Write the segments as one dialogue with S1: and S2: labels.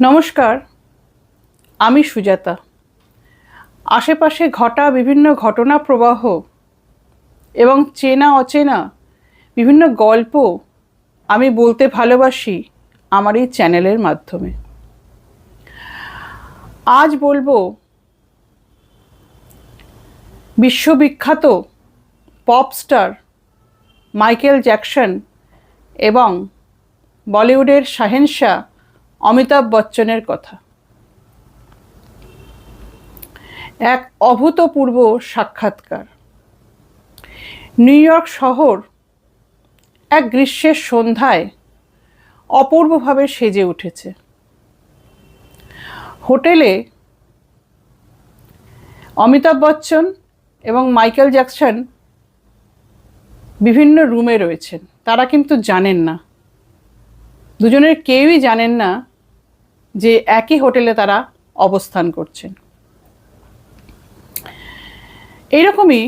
S1: নমস্কার, আমি সুজাতা। আশেপাশে ঘটা বিভিন্ন ঘটনা প্রবাহ এবং চেনা অচেনা বিভিন্ন গল্প আমি বলতে ভালোবাসি আমার এই চ্যানেলের মাধ্যমে। আজ বলব, বিশ্ববিখ্যাত পপ স্টার মাইকেল জ্যাকসন এবং বলিউডের শাহেনশাহ অমিতাভ বচ্চনের কথা। এক অভূতপূর্ব সাক্ষাৎকার। নিউ ইয়র্ক শহর এক গ্রীষ্মের সন্ধ্যায় অপূর্বভাবে সেজে উঠেছে। হোটেলে অমিতাভ বচ্চন এবং মাইকেল জ্যাকসন বিভিন্ন রুমে রয়েছেন। তারা কিন্তু জানেন না। দুজনের কেউই জানেন না যে একই হোটেলে তারা অবস্থান করছেন এইরকমই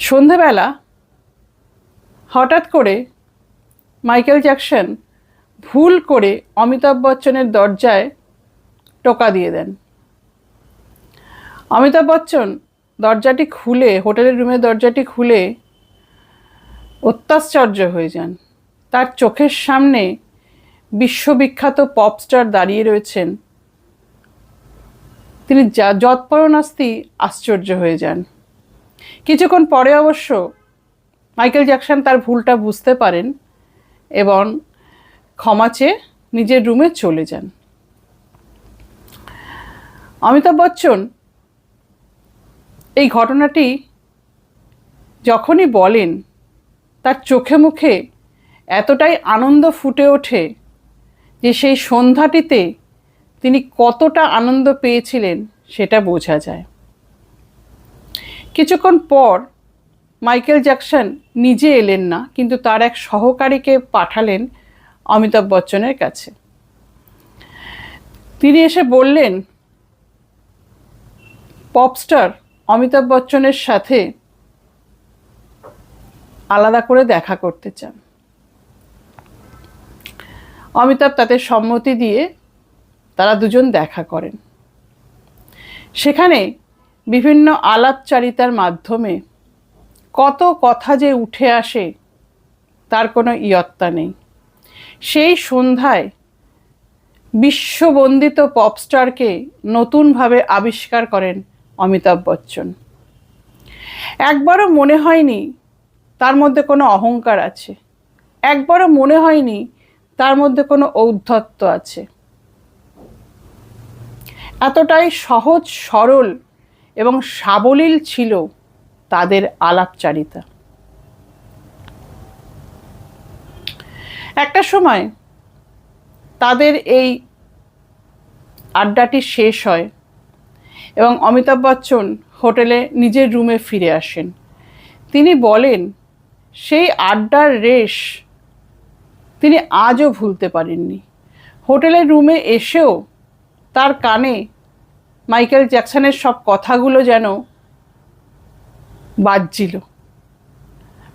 S1: সন্ধেবেলা হঠাৎ করে মাইকেল জ্যাকসন ভুল করে অমিতাভ বচ্চনের দরজায় টোকা দিয়ে দেন। অমিতাভ বচ্চন দরজাটি খুলে, হোটেলের রুমের দরজাটি খুলে অত্যাশ্চর্য হয়ে যান। তার চোখের সামনে বিশ্ববিখ্যাত পপস্টার দাঁড়িয়ে রয়েছেন। তিনি যা যৎপরণাস্তি আশ্চর্য হয়ে যান। কিছুক্ষণ পরে অবশ্য মাইকেল জ্যাকসন তার ভুলটা বুঝতে পারেন এবং ক্ষমা চেয়ে নিজের রুমে চলে যান। অমিতাভ বচ্চন এই ঘটনাটি যখনই বলেন, তার চোখে মুখে এতটাই আনন্দ ফুটে ওঠে যে সেই সন্ধ্যাটিতে তিনি কতটা আনন্দ পেয়েছিলেন সেটা বোঝা যায়। কিছুক্ষণ পর মাইকেল জ্যাকসন নিজে এলেন না, কিন্তু তার এক সহকারীকে পাঠালেন অমিতাভ বচ্চনের কাছে। তিনি এসে বললেন পপস্টার অমিতাভ বচ্চনের সাথে আলাদা করে দেখা করতে চান। অমিতাভ তাদের সম্মতি দিয়ে তারা দুজন দেখা করেন। সেখানে বিভিন্ন আলাপচারিতার মাধ্যমে কত কথা যে উঠে আসে তার কোনো ইয়ত্তা নেই। সেই সন্ধ্যায় বিশ্ববন্দিত পপস্টারকে নতুনভাবে আবিষ্কার করেন অমিতাভ বচ্চন। একবারও মনে হয়নি তার মধ্যে কোনো অহংকার আছে। একবারও মনে হয়নি তার মধ্যে কোনো ঔদ্ধত্য আছে। এতটাই সহজ, সরল এবং সাবলীল ছিল তাদের আলাপচারিতা। একটা সময় তাদের এই আড্ডাটি শেষ হয় এবং অমিতাভ বচ্চন হোটেলে নিজের রুমে ফিরে আসেন। তিনি বলেন, সেই আড্ডার রেশ তিনি আজও ভুলতে পারেননি। হোটেলের রুমে এসেও তার কানে মাইকেল জ্যাকসনের সব কথাগুলো যেন বাজছিল,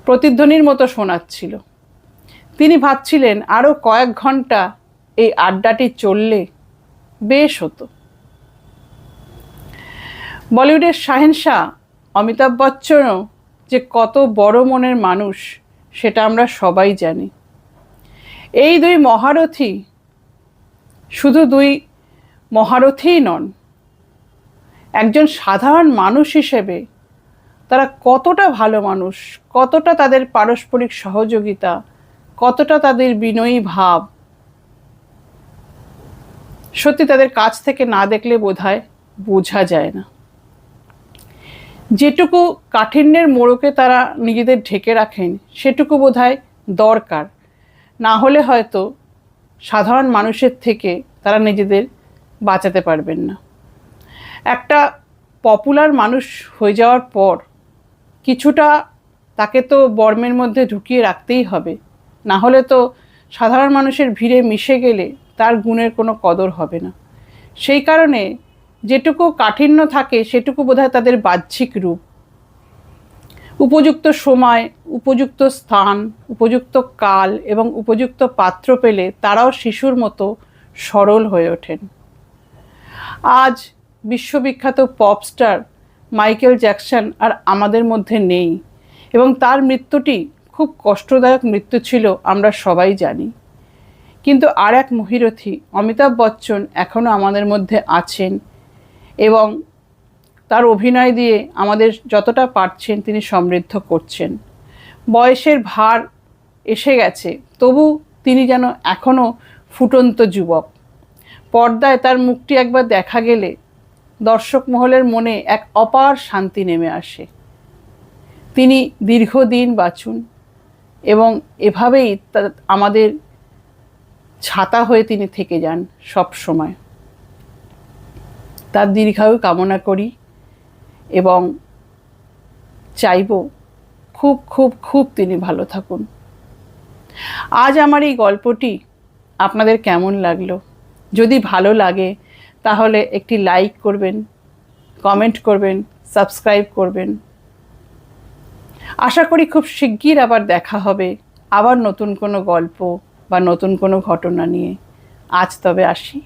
S1: প্রতিধ্বনির মতো শোনাচ্ছিল। তিনি ভাবছিলেন, আরও কয়েক ঘণ্টা এই আড্ডাটি চললে বেশ হতো। বলিউডের শাহেনশাহ অমিতাভ বচ্চনও যে কত বড় মনের মানুষ, সেটা আমরা সবাই জানি। এই দুই মহারথী শুধু দুই মহারথীই নন, একজন সাধারণ মানুষ হিসেবে তারা কতটা ভালো মানুষ, কতটা তাদের পারস্পরিক সহযোগিতা, কতটা তাদের বিনয়ী ভাব, সত্যি তাদের কাছ থেকে না দেখলে বোধহয় বোঝা যায় না। যেটুকু কাঠিন্যের মোড়কে তারা নিজেদের ঢেকে রাখেন, সেটুকু বোধহয় দরকার। না হলে হয়তো সাধারণ মানুষের থেকে তারা নিজেদের বাঁচাতে পারবেন না। একটা পপুলার মানুষ হয়ে যাওয়ার পর কিছুটা তাকে তো বর্মের মধ্যে ঢুকিয়ে রাখতেই হবে। না হলে তো সাধারণ মানুষের ভিড়ে মিশে গেলে তার গুণের কোনো কদর হবে না। সেই কারণে যেটুকু কাঠিন্য থাকে সেটুকু বোধহয় তাদের বাহ্যিক রূপ। উপযুক্ত সময় উপযুক্ত স্থান, উপযুক্ত কাল এবং উপযুক্ত পাত্র পেলে তারাও শিশুর মতো সরল হয়ে ওঠেন। আজ বিশ্ববিখ্যাত পপস্টার মাইকেল জ্যাকসন আর আমাদের মধ্যে নেই এবং তার মৃত্যুটি খুব কষ্টদায়ক মৃত্যু ছিল আমরা সবাই জানি। কিন্তু আর এক মহিরথী অমিতাভ বচ্চন এখনও আমাদের মধ্যে আছেন এবং তার অভিনয় দিয়ে আমাদের যতটা পারছেন তিনি সমৃদ্ধ করছেন। বয়সের ভার এসে গেছে, তবু তিনি যেন এখনও ফুটন্ত যুবক। পর্দায় তার মুখটি একবার দেখা গেলে দর্শক মহলের মনে এক অপার শান্তি নেমে আসে। তিনি দীর্ঘদিন বাঁচুন এবং এভাবেই আমাদের ছাতা হয়ে তিনি থেকে যান সব সময়। তার দীর্ঘায়ু কামনা করি এবং চাইব খুব খুব খুব তিনি ভালো থাকুন। আজ আমার এই গল্পটি আপনাদের কেমন লাগল? যদি ভালো লাগে, তাহলে একটি লাইক করবেন কমেন্ট করবেন সাবস্ক্রাইব করবেন। আশা করি খুব শিগগির আবার দেখা হবে আবার নতুন কোনো গল্প বা নতুন কোনো ঘটনা নিয়ে। আজ তবে আসি।